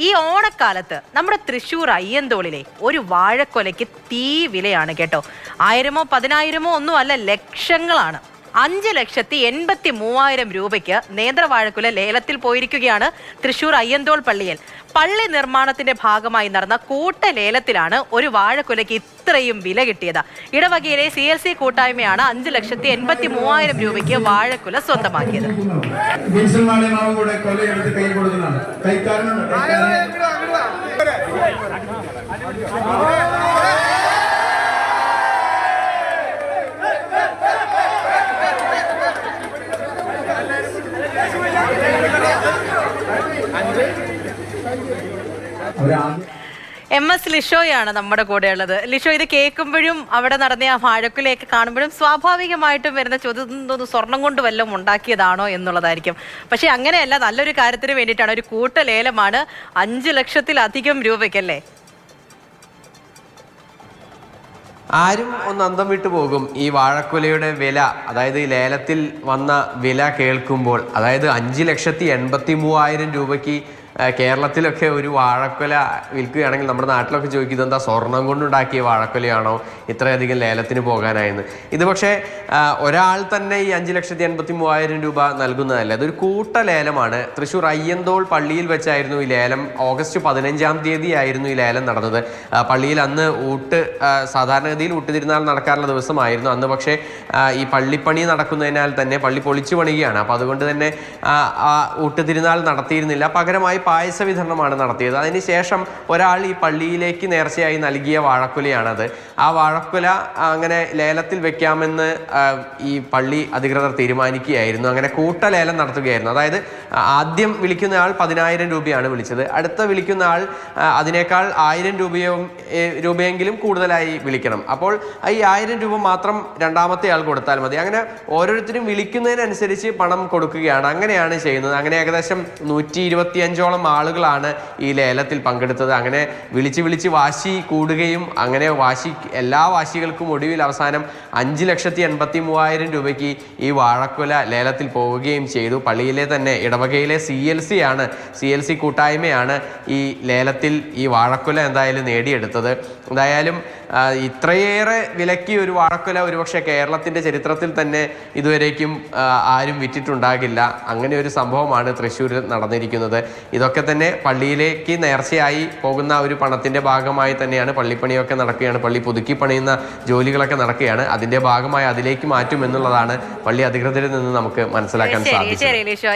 ഈ ഓണക്കാലത്ത് നമ്മുടെ തൃശൂർ അയ്യന്തോളിലെ ഒരു വാഴക്കൊലയ്ക്ക് തീ വിലയാണ് കേട്ടോ. ആയിരമോ പതിനായിരമോ ഒന്നും അല്ല ലക്ഷങ്ങളാണ്. അഞ്ച് ലക്ഷത്തി എൺപത്തി മൂവായിരം രൂപയ്ക്ക് നേന്ത്രവാഴക്കുല ലേലത്തിൽ പോയിരിക്കുകയാണ് തൃശൂർ അയ്യന്തോൾ പള്ളിയിൽ. പള്ളി നിർമ്മാണത്തിന്റെ ഭാഗമായി നടന്ന കൂട്ട ലേലത്തിലാണ് ഒരു വാഴക്കുലയ്ക്ക് ഇത്രയും വില കിട്ടിയത്. ഇടവകയിലെ സി എൽ സി കൂട്ടായ്മയാണ് അഞ്ച് ലക്ഷത്തി എൺപത്തി മൂവായിരം രൂപയ്ക്ക് വാഴക്കുല സ്വന്തമാക്കിയത്. കൈക്കാരനുണ്ട് എം എസ് ലിഷോയാണ് നമ്മുടെ കൂടെയുള്ളത്. ലിഷോ ഇത് കേൾക്കുമ്പോഴും അവിടെ നടന്ന ആ വാഴക്കുലയൊക്കെ കാണുമ്പോഴും സ്വാഭാവികമായിട്ടും വരുന്ന ചോദ്യം "ഇത് എന്തോന്ന് സ്വർണം കൊണ്ട് വല്ലതും ഉണ്ടാക്കിയതാണോ എന്നുള്ളതായിരിക്കും. പക്ഷെ അങ്ങനെയല്ല നല്ലൊരു കാര്യത്തിന് വേണ്ടിയിട്ടാണ്. ഒരു കൂട്ട ലേലമാണ് അഞ്ച് ലക്ഷത്തിലധികം രൂപയ്ക്കല്ലേ? ആരും ഒന്ന് അന്തം വിട്ടു പോകും. ഈ വാഴക്കുലയുടെ വില അതായത് ഈ ലേലത്തിൽ വന്ന വില കേൾക്കുമ്പോൾ അതായത് അഞ്ച് ലക്ഷത്തി എൺപത്തി മൂവായിരം രൂപയ്ക്ക് കേരളത്തിലൊക്കെ ഒരു വാഴക്കൊല വിൽക്കുകയാണെങ്കിൽ നമ്മുടെ നാട്ടിലൊക്കെ ചോദിക്കുന്നത് എന്താ സ്വർണം കൊണ്ടുണ്ടാക്കിയ വാഴക്കൊലയാണോ ഇത്രയധികം ലേലത്തിന് പോകാനായെന്ന്? ഇത് പക്ഷേ ഒരാൾ തന്നെ ഈ അഞ്ച് ലക്ഷത്തി എൺപത്തി മൂവായിരം രൂപ നൽകുന്നതല്ല. അതൊരു കൂട്ട ലേലമാണ്. തൃശ്ശൂർ അയ്യന്തോൾ പള്ളിയിൽ വെച്ചായിരുന്നു ഈ ലേലം. ഓഗസ്റ്റ് പതിനഞ്ചാം തീയതി ആയിരുന്നു ഈ ലേലം നടന്നത്. പള്ളിയിൽ അന്ന് ഊട്ട് സാധാരണഗതിയിൽ ഊട്ട് തിരുന്നാൾ നടക്കാറുള്ള ദിവസമായിരുന്നു അന്ന്. പക്ഷേ ഈ പള്ളിപ്പണി നടക്കുന്നതിനാൽ തന്നെ പള്ളി പൊളിച്ചു പണിയുകയാണ്. അപ്പോൾ അതുകൊണ്ട് തന്നെ ഊട്ട് തിരുനാൾ നടത്തിയിരുന്നില്ല. പകരമായി പായസ വിതരണമാണ് നടത്തിയത് അതിനുശേഷം ഒരാൾ ഈ പള്ളിയിലേക്ക് നേർച്ചയായി നൽകിയ വാഴക്കുലയാണത്. ആ വാഴക്കുല അങ്ങനെ ലേലത്തിൽ വെക്കാമെന്ന് ഈ പള്ളി അധികൃതർ തീരുമാനിക്കുകയായിരുന്നു. അങ്ങനെ കൂട്ടലേലം നടത്തുകയായിരുന്നു. അതായത് ആദ്യം വിളിക്കുന്ന ആൾ പതിനായിരം രൂപയാണ് വിളിച്ചത്. അടുത്ത വിളിക്കുന്ന ആൾ അതിനേക്കാൾ ആയിരം രൂപയോ രൂപയെങ്കിലും കൂടുതലായി വിളിക്കണം. അപ്പോൾ ഈ ആയിരം രൂപ മാത്രം രണ്ടാമത്തെ ആൾ കൊടുത്താൽ മതി. അങ്ങനെ ഓരോരുത്തരും വിളിക്കുന്നതിനനുസരിച്ച് പണം കൊടുക്കുകയാണ്. അങ്ങനെയാണ് ചെയ്യുന്നത്. അങ്ങനെ ഏകദേശം നൂറ്റി ഇരുപത്തിയഞ്ചോളം ആളുകളാണ് ഈ ലേലത്തിൽ പങ്കെടുത്തത്? അങ്ങനെ വിളിച്ച് വിളിച്ച് വാശി കൂടുകയും അങ്ങനെ വാശി എല്ലാ വാശികൾക്കും ഒടുവിൽ അവസാനം അഞ്ച് ലക്ഷത്തി എൺപത്തി മൂവായിരം രൂപയ്ക്ക് ഈ വാഴക്കുല ലേലത്തിൽ പോവുകയും ചെയ്തു. പള്ളിയിലെ തന്നെ ഇടവകയിലെ സി എൽ സി ആണ് സി എൽ സി കൂട്ടായ്മയാണ് ഈ ലേലത്തിൽ ഈ വാഴക്കുല എന്തായാലും നേടിയെടുത്തത്. എന്തായാലും ഇത്രയേറെ വിലക്കിയ ഒരു വാഴക്കുല ഒരുപക്ഷെ കേരളത്തിന്റെ ചരിത്രത്തിൽ തന്നെ ഇതുവരേക്കും ആരും വിറ്റിട്ടുണ്ടാകില്ല. അങ്ങനെ ഒരു സംഭവമാണ് തൃശ്ശൂരിൽ നടന്നിരിക്കുന്നത്. ഇതൊക്കെ തന്നെ പള്ളിയിലേക്ക് നേർച്ചയായി പോകുന്ന ഒരു പണത്തിന്റെ ഭാഗമായി തന്നെയാണ് പള്ളിപ്പണിയൊക്കെ നടക്കുകയാണ്. പള്ളി പുതുക്കി പണിയുന്ന ജോലികളൊക്കെ നടക്കുകയാണ്. അതിന്റെ ഭാഗമായി അതിലേക്ക് മാറ്റും എന്നുള്ളതാണ് പള്ളി അധികൃതരിൽ നിന്ന് നമുക്ക് മനസ്സിലാക്കാൻ ലിഷോ